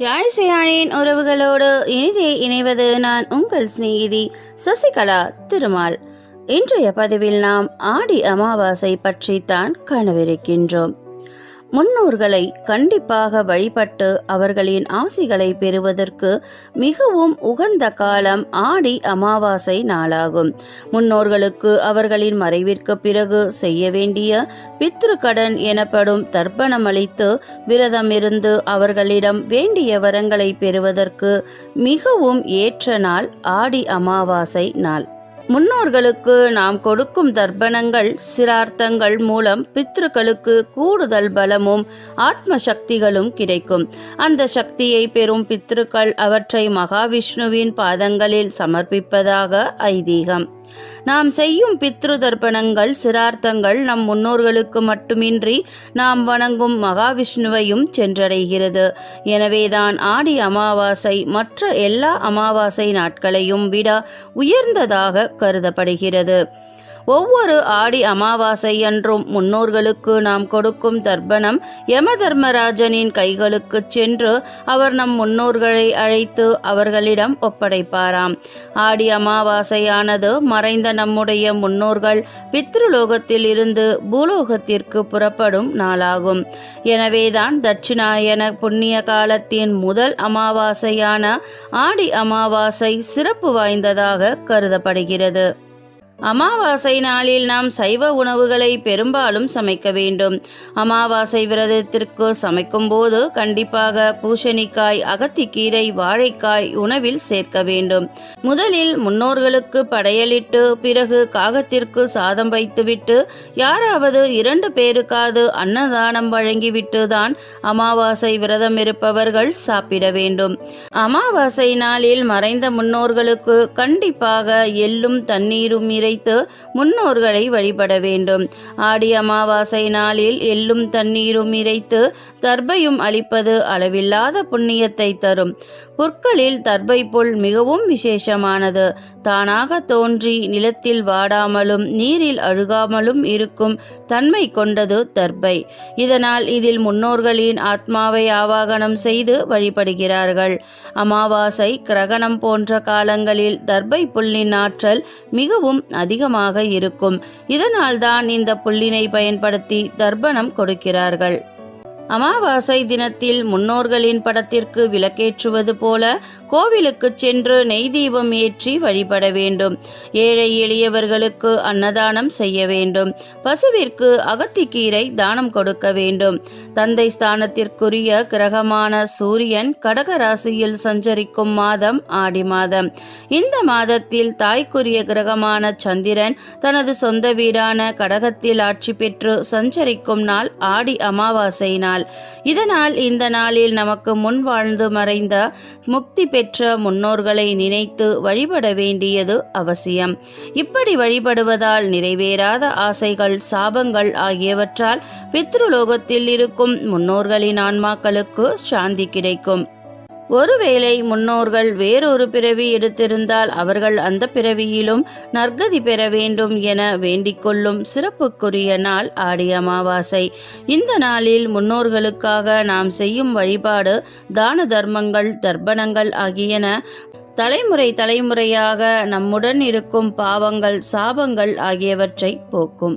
யாழிசையானின் உறவுகளோடு இனிதே இணைவது நான் உங்கள் சிநேகிதி சசிகலா திருமால். இன்றைய பதிவில் நாம் ஆடி அமாவாசை பற்றித்தான் காணவிருக்கின்றோம். முன்னோர்களை கண்டிப்பாக வழிபட்டு அவர்களின் ஆசிகளை பெறுவதற்கு மிகவும் உகந்த காலம் ஆடி அமாவாசை நாளாகும். முன்னோர்களுக்கு அவர்களின் மறைவிற்கு பிறகு செய்ய வேண்டிய பித்ருக்கடன் எனப்படும் தர்ப்பணமளித்து விரதமிருந்து அவர்களிடம் வேண்டிய வரங்களை பெறுவதற்கு மிகவும் ஏற்ற நாள் ஆடி அமாவாசை நாள். முன்னோர்களுக்கு நாம் கொடுக்கும் தர்ப்பணங்கள் சிரார்த்தங்கள் மூலம் பித்ருக்களுக்கு கூடுதல் பலமும் ஆத்ம சக்திகளும் கிடைக்கும். அந்த சக்தியை பெறும் பித்ருக்கள் அவற்றை மகாவிஷ்ணுவின் பாதங்களில் சமர்ப்பிப்பதாக ஐதீகம். நாம் செய்யும் பித்ரு தர்ப்பணங்கள் சிரார்த்தங்கள் நம் முன்னோர்களுக்கு மட்டுமின்றி நாம் வணங்கும் மகாவிஷ்ணுவையும் சென்றடைகிறது. எனவேதான் ஆடி அமாவாசை மற்ற எல்லா அமாவாசை நாட்களையும் விட உயர்ந்ததாக கருதப்படுகிறது. ஒவ்வொரு ஆடி அமாவாசை அன்றும் முன்னோர்களுக்கு நாம் கொடுக்கும் தர்ப்பணம் யம தர்மராஜனின் கைகளுக்கு சென்று அவர் நம் முன்னோர்களை அழைத்து அவர்களிடம் ஒப்படைப்பாராம். ஆடி அமாவாசையானது மறைந்த நம்முடைய முன்னோர்கள் பித்ருலோகத்தில் இருந்து பூலோகத்திற்கு புறப்படும் நாளாகும். எனவேதான் தட்சிணாயன புண்ணிய காலத்தின் முதல் அமாவாசையான ஆடி அமாவாசை சிறப்பு வாய்ந்ததாக கருதப்படுகிறது. அமாவாசை நாளில் நாம் சைவ உணவுகளை பெரும்பாலும் சமைக்க வேண்டும். அமாவாசை விரதத்திற்கு சமைக்கும் போது கண்டிப்பாக பூசணிக்காய் அகத்திக்கீரை வாழைக்காய் உணவில் சேர்க்க வேண்டும். முதலில் முன்னோர்களுக்கு படையலிட்டு பிறகு காகத்திற்கு சாதம் வைத்துவிட்டு யாராவது இரண்டு பேருக்காவது அன்னதானம் வழங்கிவிட்டு தான் அமாவாசை விரதம் இருப்பவர்கள் சாப்பிட வேண்டும். அமாவாசை நாளில் மறைந்த முன்னோர்களுக்கு கண்டிப்பாக எள்ளும் தண்ணீரும் இறை வைத்து முன்னோர்களை வழிபட வேண்டும். ஆடி அமாவாசை நாளில் எள்ளும் தண்ணீரும் இறைத்து தர்பையும் அளிப்பது அளவில்லாத புண்ணியத்தை தரும். புற்களில் தர்பை புல் மிகவும் விசேஷமானது. தானாக தோன்றி நிலத்தில் வாடாமலும் நீரில் அழுகாமலும் இருக்கும் தன்மை கொண்டது தர்பை. இதனால் இதில் முன்னோர்களின் ஆத்மாவை ஆவாகனம் செய்து வழிபடுகிறார்கள். அமாவாசை கிரகணம் போன்ற காலங்களில் தர்பை புல்லின் ஆற்றல் மிகவும் அதிகமாக இருக்கும். இதனால்தான் இந்த புள்ளினை பயன்படுத்தி தர்ப்பணம் கொடுக்கிறார்கள். அமாவாசை தினத்தில் முன்னோர்களின் படத்திற்கு விளக்கேற்றுவது போல கோவிலுக்கு சென்று நெய் தீபம் ஏற்றி வழிபட வேண்டும். ஏழை எளியவர்களுக்கு அன்னதானம் செய்ய வேண்டும். பசுவிற்கு அகத்திக்கீரை தானம் கொடுக்க வேண்டும். தந்தை ஸ்தானத்திற்குரிய கிரகமான சூரியன் கடக ராசியில் சஞ்சரிக்கும் மாதம் ஆடி மாதம். இந்த மாதத்தில் தாய்க்குரிய கிரகமான சந்திரன் தனது சொந்த வீடான கடகத்தில் ஆட்சி பெற்று சஞ்சரிக்கும் நாள் ஆடி அமாவாசை நாள். நாள் இதனால் இந்த நாளில் நமக்கு முன் வாழ்ந்து மறைந்த முக்தி பெற்ற பெற்ற முன்னோர்களை நினைத்து வழிபட வேண்டியது அவசியம். இப்படி வழிபடுவதால் நிறைவேறாத ஆசைகள் சாபங்கள் ஆகியவற்றால் பித்ருலோகத்தில் இருக்கும் முன்னோர்களின் ஆன்மாக்களுக்கு சாந்தி கிடைக்கும். ஒருவேளை முன்னோர்கள் வேறொரு பிறவி எடுத்திருந்தால் அவர்கள் அந்த பிறவியிலும் நற்கதி பெற வேண்டும் என வேண்டிக்கொள்ளும் சிறப்புக்குரிய நாள் ஆடி அமாவாசை. இந்த நாளில் முன்னோர்களுக்காக நாம் செய்யும் வழிபாடு தான தர்மங்கள் தர்ப்பணங்கள் ஆகியன. தலைமுறை தலைமுறையாக நம்முடன் இருக்கும் பாவங்கள் சாபங்கள் ஆகியவற்றை போக்கும்.